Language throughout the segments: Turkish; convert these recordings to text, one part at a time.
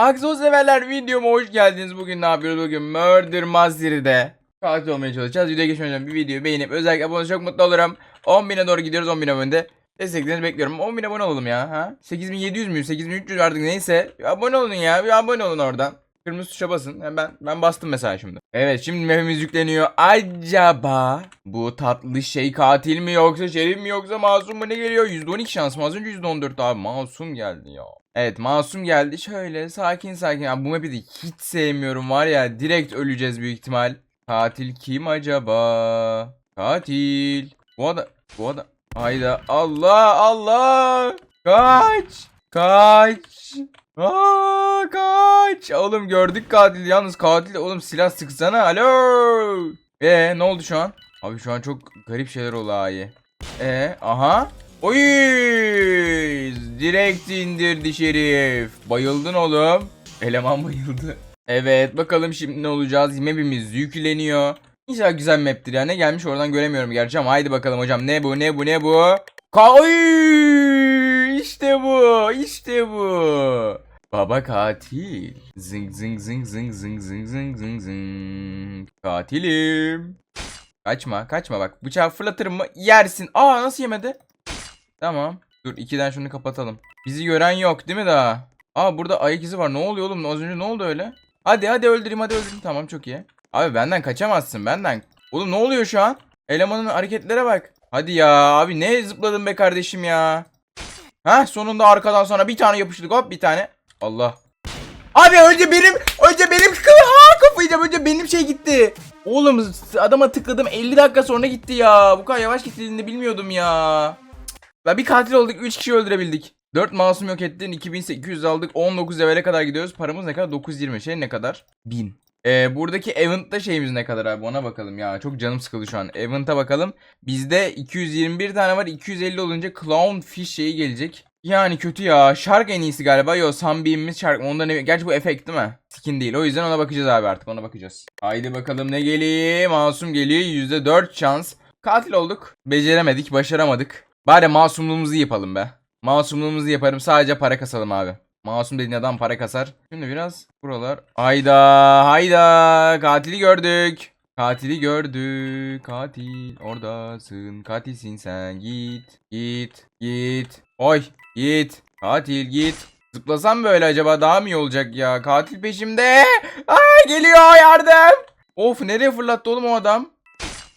Aksos severler videoma hoş geldiniz. Bugün ne yapıyoruz? Bugün Murder Mystery'de katil olmaya çalışacağız. Videoya geçmeden bir videoyu beğenip özellikle abone çok mutlu olurum. 10.000'e doğru gidiyoruz 10.000 abonede. Desteklerinizi bekliyorum. 10.000 abone olalım ya. Ha? 8700 müyüz? 8300 artık neyse. Bir abone olun ya. Bir abone olun oradan. Kırmızı tuşa basın. Yani ben ben bastım mesela şimdi. Evet şimdi map'imiz yükleniyor. Acaba bu tatlı şey katil mi yoksa şerif mi yoksa masum mu ne geliyor? %12 şans mı? Az önce %14 abi. Masum geldi ya. Evet masum geldi. Şöyle sakin sakin. Abi bu map'i de hiç sevmiyorum var ya. Direkt öleceğiz büyük ihtimal. Katil kim acaba? Katil. Bu adam. Bu adam. Hayda. Allah Allah. Kaç. Kaç. Aa, kaç. Oğlum gördük katil. Yalnız katil oğlum silah sıksana. Alo. E ne oldu şu an? Abi şu an çok garip şeyler oldu abi. E aha. Oy! Direkt indirdi şerif. Bayıldın oğlum. Eleman bayıldı. Evet bakalım şimdi ne olacağız. Map'imiz yükleniyor. İnşallah güzel map'tir ya. Ne gelmiş oradan göremiyorum gerçi ama haydi bakalım hocam. Ne bu ne bu ne bu? Ka Oy! İşte bu. işte bu. Baba katil. Zing zing zing zing zing zing zing zing zing. Katilim. Kaçma kaçma bak. Bıçağı fırlatırım mı yersin. Aa nasıl yemedi? Tamam. Dur ikiden şunu kapatalım. Bizi gören yok değil mi daha? Aa burada ayak izi var. Ne oluyor oğlum? Az önce ne oldu öyle? Hadi hadi öldüreyim hadi öldüreyim. Tamam çok iyi. Abi benden kaçamazsın benden. Oğlum ne oluyor şu an? Elemanın hareketlere bak. Hadi ya abi ne zıpladın be kardeşim ya. Heh sonunda arkadan sonra bir tane yapıştırdık hop bir tane. Allah. Abi önce benim önce benim ha kafayı yiyeceğim. önce benim şey gitti. Oğlum adama tıkladım 50 dakika sonra gitti ya. Bu kadar yavaş gittiğini bilmiyordum ya. La bir katil olduk 3 kişi öldürebildik. 4 masum yok ettin 2800 aldık 19 level'e kadar gidiyoruz. Paramız ne kadar? 920 şey ne kadar? 1000. Ee, buradaki event'ta şeyimiz ne kadar abi ona bakalım ya. Çok canım sıkıldı şu an. Event'a bakalım. Bizde 221 tane var. 250 olunca Clownfish şeyi gelecek. Yani kötü ya. Shark en iyisi galiba. Yo Sunbeam'imiz Shark. Onda ne? Gerçi bu efekt değil mi? Skin değil. O yüzden ona bakacağız abi artık. Ona bakacağız. Haydi bakalım ne geliyor? Masum geliyor. %4 şans. Katil olduk. Beceremedik. Başaramadık. Bari masumluğumuzu yapalım be. Masumluğumuzu yaparım. Sadece para kasalım abi. Masum dediğin adam para kasar. Şimdi biraz buralar. Hayda hayda. Katili gördük. Katili gördük. Katil oradasın. Katilsin sen. Git. Git. Git. Oy. Git. Katil git. Zıplasam böyle acaba daha mı iyi olacak ya? Katil peşimde. Aa geliyor yardım. Of nereye fırlattı oğlum o adam?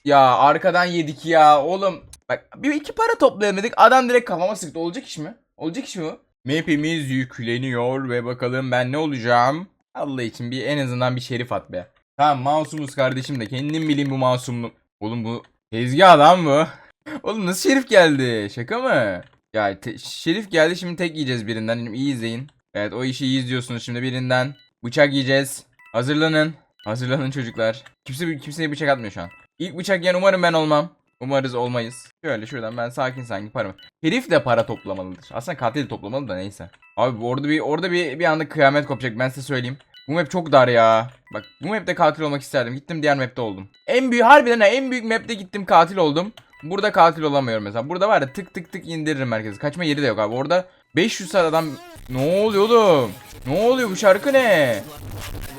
Ya arkadan yedik ya oğlum. Bak bir iki para toplayamadık. Adam direkt kafama sıktı. Olacak iş mi? Olacak iş mi? Map'imiz yükleniyor ve bakalım ben ne olacağım? Allah için bir en azından bir şerif at be. Tamam masumuz kardeşim de kendim bileyim bu masumlu. Oğlum bu tezgah lan bu. Oğlum nasıl şerif geldi? Şaka mı? Ya şerif geldi şimdi tek yiyeceğiz birinden. Şimdi iyi izleyin. Evet o işi iyi izliyorsunuz şimdi birinden. Bıçak yiyeceğiz. Hazırlanın. Hazırlanın çocuklar. Kimse kimseye bıçak atmıyor şu an. İlk bıçak yiyen umarım ben olmam. Umarız olmayız. Şöyle şuradan ben sakin sakin paramı. Herif de para toplamalıdır. Aslında katil toplamalı da neyse. Abi orada bir orada bir bir anda kıyamet kopacak ben size söyleyeyim. Bu map çok dar ya. Bak bu map'te katil olmak isterdim. Gittim diğer map'te oldum. En büyük harbiden ha, en büyük map'te gittim katil oldum. Burada katil olamıyorum mesela. Burada var ya tık tık tık indiririm herkesi. Kaçma yeri de yok abi. Orada 500 saat adam ne oluyor oğlum? Ne oluyor bu şarkı ne?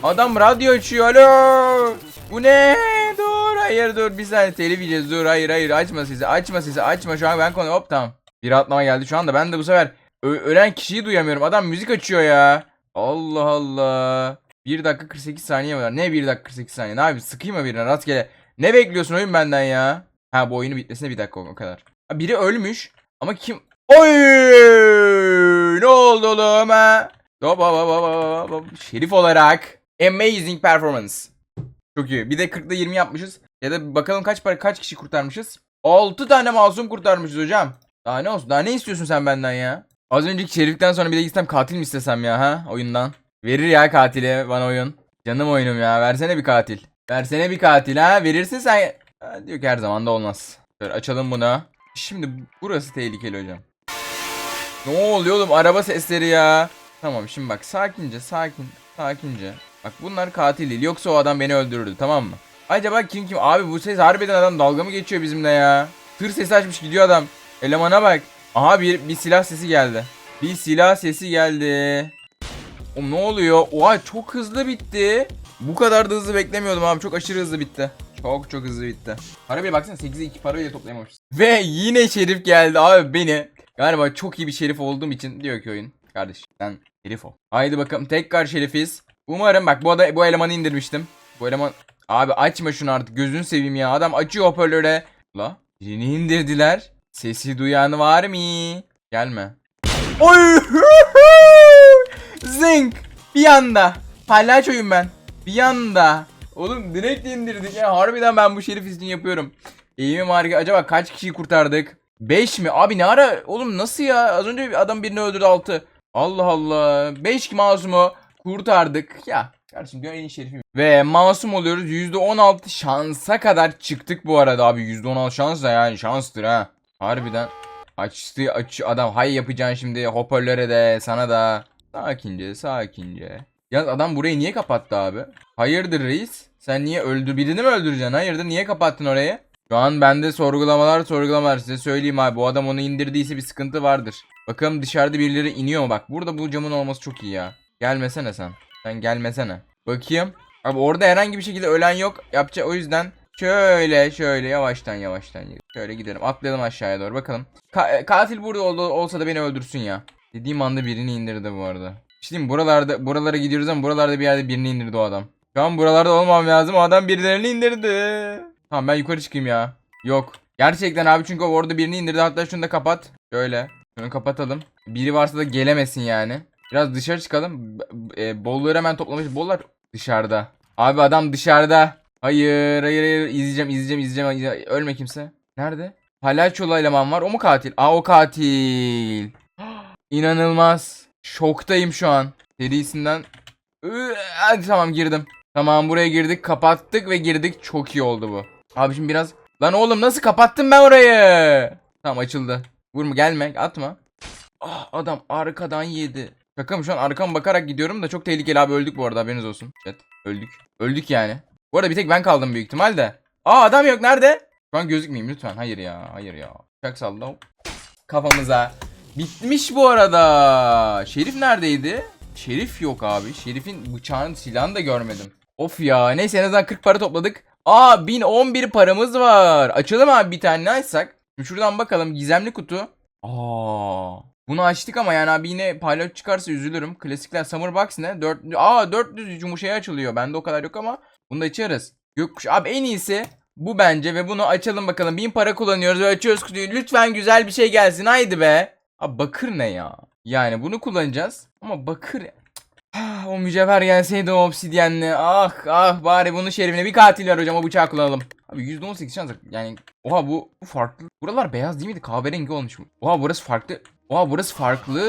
Adam radyo açıyor. Alo. Bu ne? Dur hayır dur bir saniye telif yiyeceğiz. Dur hayır hayır açma sesi açma sesi açma şu an ben konu hop tamam. Bir atlama geldi şu anda ben de bu sefer ölen kişiyi duyamıyorum. Adam müzik açıyor ya. Allah Allah. 1 dakika 48 saniye var. Ne 1 dakika 48 saniye? Ne abi sıkayım mı birine rastgele? Ne bekliyorsun oyun benden ya? Ha bu oyunu bitmesine bir dakika o kadar. Biri ölmüş ama kim? Oy! Ne oldu oğlum ha? Şerif olarak amazing performance. Çok iyi. Bir de 40'da 20 yapmışız. Ya da bakalım kaç para kaç kişi kurtarmışız? 6 tane masum kurtarmışız hocam. Daha ne olsun? Daha ne istiyorsun sen benden ya? Az önceki şeriften sonra bir de gitsem katil mi istesem ya ha oyundan? Verir ya katile bana oyun. Canım oyunum ya. Versene bir katil. Versene bir katil ha. Verirsin sen. Ha, diyor ki her zaman da olmaz. Şöyle açalım bunu. Şimdi burası tehlikeli hocam. Ne oluyor oğlum? Araba sesleri ya. Tamam şimdi bak sakince sakin sakince. Bak bunlar katil değil. Yoksa o adam beni öldürürdü tamam mı? Acaba kim kim? Abi bu ses harbiden adam dalga mı geçiyor bizimle ya? Tır sesi açmış gidiyor adam. Elemana bak. Aha bir, bir silah sesi geldi. Bir silah sesi geldi. Oğlum ne oluyor? Oha çok hızlı bitti. Bu kadar da hızlı beklemiyordum abi. Çok aşırı hızlı bitti. Çok çok hızlı bitti. Para bile baksana 8'e 2 para bile toplayamamışız. Ve yine şerif geldi abi beni. Galiba çok iyi bir şerif olduğum için diyor ki oyun. Kardeş sen şerif ol. Haydi bakalım tekrar şerifiz. Umarım bak bu, ada, bu elemanı indirmiştim. Bu eleman... Abi açma şunu artık gözünü seveyim ya. Adam açıyor hoparlöre. La birini indirdiler. Sesi duyan var mı? Gelme. Oy! Zing! Bir anda. Palyaçoyum ben. Bir anda. Oğlum direkt indirdik ya. Harbiden ben bu şerif için yapıyorum. İyi mi harika? Acaba kaç kişiyi kurtardık? 5 mi? Abi ne ara? Oğlum nasıl ya? Az önce bir adam birini öldürdü 6. Allah Allah. 5 masumu kurtardık. Ya kardeşim dünyanın en iyi şerifi. Ve masum oluyoruz. %16 şansa kadar çıktık bu arada abi. %16 şans da yani şanstır ha. Harbiden. Açtı aç adam hay yapacaksın şimdi hoparlöre de sana da. Sakince sakince. Yalnız adam burayı niye kapattı abi? Hayırdır reis? Sen niye öldür birini mi öldüreceksin? Hayırdır niye kapattın orayı? Şu an bende sorgulamalar sorgulamalar size söyleyeyim abi bu adam onu indirdiyse bir sıkıntı vardır. Bakalım dışarıda birileri iniyor mu bak burada bu camın olması çok iyi ya. Gelmesene sen. Sen gelmesene. Bakayım. Abi orada herhangi bir şekilde ölen yok. Yapacak o yüzden şöyle şöyle yavaştan yavaştan şöyle gidelim. Atlayalım aşağıya doğru bakalım. Ka- e, katil burada ol- olsa da beni öldürsün ya. Dediğim anda birini indirdi bu arada. İşte diyeyim, buralarda buralara gidiyoruz ama buralarda bir yerde birini indirdi o adam. Şu an buralarda olmam lazım. O adam birilerini indirdi. Tamam ben yukarı çıkayım ya. Yok. Gerçekten abi çünkü orada birini indirdi. Hatta şunu da kapat. Şöyle. Şunu kapatalım. Biri varsa da gelemesin yani. Biraz dışarı çıkalım. E, bolları hemen toplamış. Bollar dışarıda. Abi adam dışarıda. Hayır hayır hayır. İzleyeceğim izleyeceğim izleyeceğim. izleyeceğim. Ölme kimse. Nerede? Palyaçolu eleman var. O mu katil? Aa o katil. İnanılmaz. Şoktayım şu an. Serisinden. Hadi tamam girdim. Tamam buraya girdik kapattık ve girdik. Çok iyi oldu bu. Abi şimdi biraz. Lan oğlum nasıl kapattım ben orayı? Tamam açıldı. Vurma gelme atma. Ah adam arkadan yedi. Şaka mı şu an arkama bakarak gidiyorum da çok tehlikeli abi öldük bu arada haberiniz olsun. Evet öldük. Öldük yani. Bu arada bir tek ben kaldım büyük ihtimalle. Aa adam yok nerede? Şu an gözükmeyeyim lütfen. Hayır ya hayır ya. Çak salla. Kafamıza. Bitmiş bu arada. Şerif neredeydi? Şerif yok abi. Şerif'in bıçağını silahını da görmedim. Of ya. Neyse en azından 40 para topladık. Aa 1011 paramız var. Açalım abi bir tane ne açsak? Şuradan bakalım. Gizemli kutu. Aa. Bunu açtık ama yani abi yine pilot çıkarsa üzülürüm. Klasikler Summer Box ne? 4 Aa 400 yumuşaya açılıyor. Bende o kadar yok ama bunu da açarız. Gökkuş abi en iyisi bu bence ve bunu açalım bakalım. 1000 para kullanıyoruz ve açıyoruz kutuyu. Lütfen güzel bir şey gelsin. Haydi be. Abi bakır ne ya? Yani bunu kullanacağız. Ama bakır Ah, o mücevher gelseydi o obsidyenle. Ah ah bari bunun şerifine bir katil ver hocam o bıçağı kullanalım. Abi %18 şans yani. Oha bu, bu farklı. Buralar beyaz değil miydi? Kahverengi olmuş mu? Oha burası farklı. Oha burası farklı.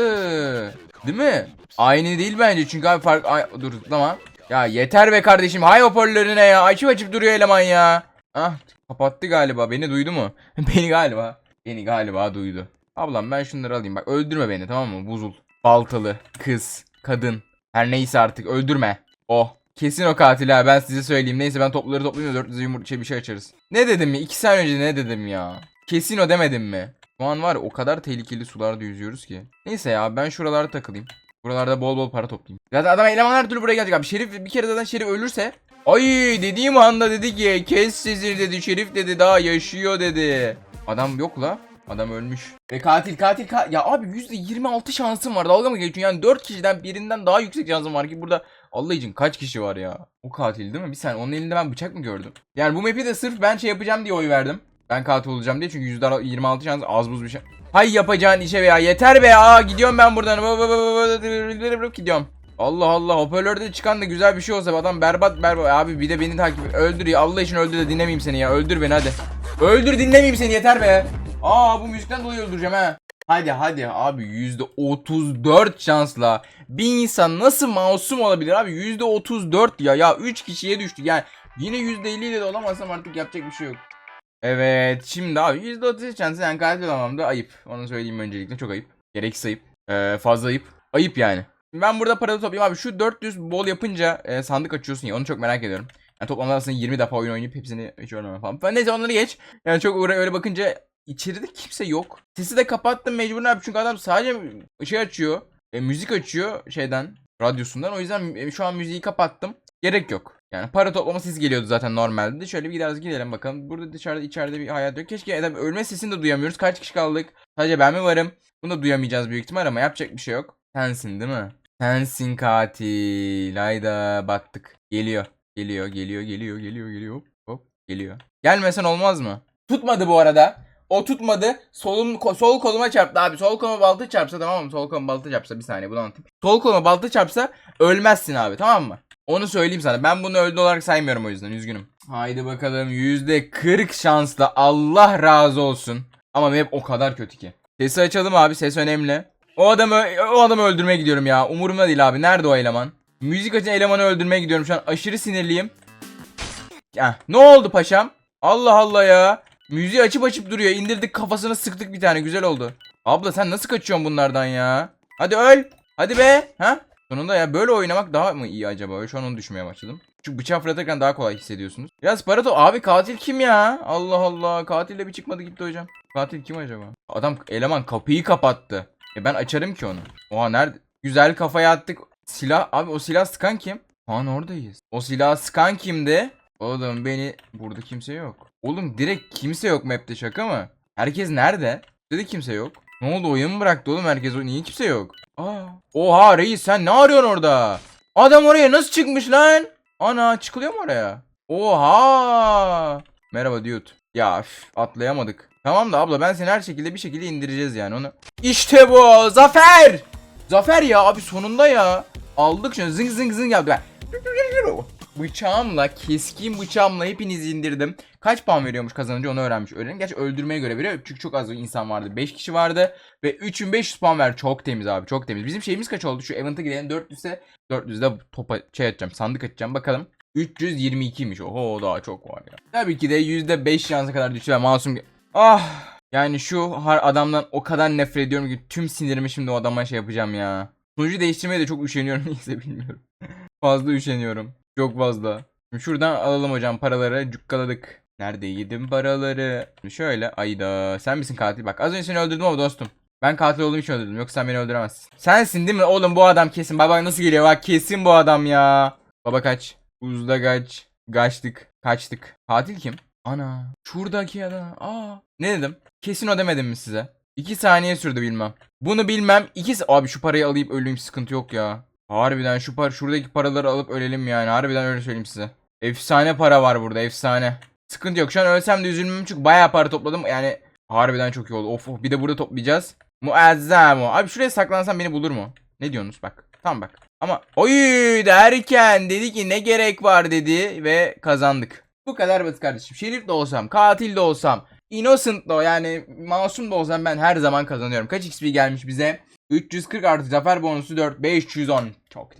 Değil mi? Aynı değil bence çünkü abi fark... Ay, dur tamam. Ya yeter be kardeşim. Hay hoparlörüne ya. Açıp açıp duruyor eleman ya. Ah kapattı galiba. Beni duydu mu? beni galiba. Beni galiba duydu. Ablam ben şunları alayım. Bak öldürme beni tamam mı? Buzul. Baltalı. Kız. Kadın. Her neyse artık öldürme. Oh. Kesin o katil ha ben size söyleyeyim. Neyse ben topları toplayayım da 400 yumurta şey bir şey açarız. Ne dedim ya? 2 saniye önce ne dedim ya? Kesin o demedim mi? Şu an var ya, o kadar tehlikeli sularda yüzüyoruz ki. Neyse ya ben şuralarda takılayım. Buralarda bol bol para toplayayım. Zaten adam eleman her türlü buraya gelecek abi. Şerif bir kere zaten Şerif ölürse. Ay dediğim anda dedi ki kes sesini dedi. Şerif dedi daha yaşıyor dedi. Adam yok la. Adam ölmüş. Ve katil katil katil. Ya abi %26 şansım var. Dalga mı geçiyorsun? Yani 4 kişiden birinden daha yüksek şansım var ki burada Allah için kaç kişi var ya? O katil değil mi? Bir saniye onun elinde ben bıçak mı gördüm? Yani bu map'i de sırf ben şey yapacağım diye oy verdim. Ben katil olacağım diye çünkü %26 şans az buz bir şey. Hay yapacağın işe be ya. Yeter be ya. Gidiyorum ben buradan. Gidiyorum. Allah Allah. Hoparlörde çıkan da güzel bir şey olsa adam berbat berbat. Abi bir de beni takip öldür ya. Allah için öldür de dinlemeyeyim seni ya. Öldür beni hadi. Öldür dinlemeyeyim seni. Yeter be. Aa bu müzikten dolayı öldüreceğim ha. Hadi hadi. Abi %34 şansla bir insan nasıl masum olabilir abi? %34 ya. Ya 3 kişiye düştü yani yine %50 ile de olamazsam artık yapacak bir şey yok. Evet şimdi abi %30 şansı yani katil olamam da ayıp onu söyleyeyim öncelikle çok ayıp gereksiz ayıp ee, fazla ayıp ayıp yani. Ben burada para toplayayım abi şu 400 bol yapınca e, sandık açıyorsun ya onu çok merak ediyorum. Yani toplamda aslında 20 defa oyun oynayıp hepsini hiç oynamam falan. Ben neyse onları geç. Yani çok uğra- öyle bakınca içeride kimse yok. Sesi de kapattım mecburen abi çünkü adam sadece şey açıyor. E, müzik açıyor şeyden. radyosundan. O yüzden e, şu an müziği kapattım. Gerek yok. Yani para toplama sesi geliyordu zaten normalde. de. Şöyle bir biraz gidelim bakalım. Burada dışarıda içeride bir hayat yok. Keşke adam ölme sesini de duyamıyoruz. Kaç kişi kaldık? Sadece ben mi varım? Bunu da duyamayacağız büyük ihtimal ama yapacak bir şey yok. Sensin değil mi? Sensin katil. Hayda battık. Geliyor. Geliyor, geliyor, geliyor, geliyor, geliyor. Hop, geliyor. Gelmesen olmaz mı? Tutmadı bu arada. O tutmadı. Solum, ko- sol koluma çarptı abi. Sol koluma balta çarpsa tamam mı? Sol koluma balta çarpsa bir saniye bunu anlatayım. Sol koluma balta çarpsa ölmezsin abi tamam mı? Onu söyleyeyim sana. Ben bunu öldü olarak saymıyorum o yüzden üzgünüm. Haydi bakalım %40 şansla Allah razı olsun. Ama map o kadar kötü ki. Sesi açalım abi ses önemli. O adamı o adamı öldürmeye gidiyorum ya. Umurumda değil abi. Nerede o eleman? Müzik açan elemanı öldürmeye gidiyorum şu an. Aşırı sinirliyim. Ya ne oldu paşam? Allah Allah ya. Müziği açıp açıp duruyor. İndirdik kafasına sıktık bir tane. Güzel oldu. Abla sen nasıl kaçıyorsun bunlardan ya? Hadi öl. Hadi be. Ha? Sonunda ya böyle oynamak daha mı iyi acaba? Şu an onu düşünmeye başladım. Çünkü bıçağı fırlatırken daha kolay hissediyorsunuz. Biraz para to- Abi katil kim ya? Allah Allah. Katille bir çıkmadı gitti hocam. Katil kim acaba? Adam eleman kapıyı kapattı. E ben açarım ki onu. Oha nerede? Güzel kafaya attık. Silah abi o silah sıkan kim? Kaan oradayız. O silah sıkan kimdi? Oğlum beni burada kimse yok. Oğlum direkt kimse yok map'te şaka mı? Herkes nerede? Dedi kimse yok. Ne oldu oyun mu bıraktı oğlum herkes? Niye kimse yok? Aa. Oha reis sen ne arıyorsun orada? Adam oraya nasıl çıkmış lan? Ana çıkılıyor mu oraya? Oha. Merhaba dude. Ya üf, atlayamadık. Tamam da abla ben seni her şekilde bir şekilde indireceğiz yani onu. İşte bu zafer. Zafer ya abi sonunda ya. Aldık şunu zing zing zing yaptı. Ben bıçağımla keskin bıçağımla hepinizi indirdim. Kaç puan veriyormuş kazanınca onu öğrenmiş. Öğrenin. Gerçi öldürmeye göre veriyor. Çünkü çok az insan vardı. 5 kişi vardı. Ve 3500 puan ver. Çok temiz abi. Çok temiz. Bizim şeyimiz kaç oldu? Şu event'a gidelim. 400 ise 400'de topa şey atacağım. Sandık açacağım. Bakalım. 322'ymiş. Oho daha çok var ya. Tabii ki de %5 şansa kadar düştü ve masum... Ah! Yani şu har adamdan o kadar nefret ediyorum ki tüm sinirimi şimdi o adama şey yapacağım ya. Sonucu değiştirmeye de çok üşeniyorum. Neyse bilmiyorum. fazla üşeniyorum. Çok fazla. Şimdi şuradan alalım hocam paraları. Cukkaladık. Nerede yedim paraları? Şimdi Şöyle ayda. Sen misin katil? Bak az önce seni öldürdüm ama dostum. Ben katil olduğum için öldürdüm. Yoksa sen beni öldüremezsin. Sensin değil mi? Oğlum bu adam kesin. Baba nasıl geliyor? Bak kesin bu adam ya. Baba kaç. Uzda kaç. Kaçtık. Kaçtık. Katil kim? Ana. Şuradaki adam. Aa. Ne dedim? Kesin o demedim mi size? 2 saniye sürdü bilmem. Bunu bilmem. 2 Abi şu parayı alayım öleyim sıkıntı yok ya. Harbiden şu par şuradaki paraları alıp ölelim yani. Harbiden öyle söyleyeyim size. Efsane para var burada efsane. Sıkıntı yok. Şu an ölsem de üzülmem çünkü bayağı para topladım. Yani harbiden çok iyi oldu. Of of bir de burada toplayacağız. Muazzam o. Abi şuraya saklansam beni bulur mu? Ne diyorsunuz bak. Tamam bak. Ama oy derken dedi ki ne gerek var dedi ve kazandık. Bu kadar basit kardeşim. Şerif de olsam, katil de olsam, innocent da yani masum da olsam ben her zaman kazanıyorum. Kaç XP gelmiş bize? 340 artı zafer bonusu 4 510. Çok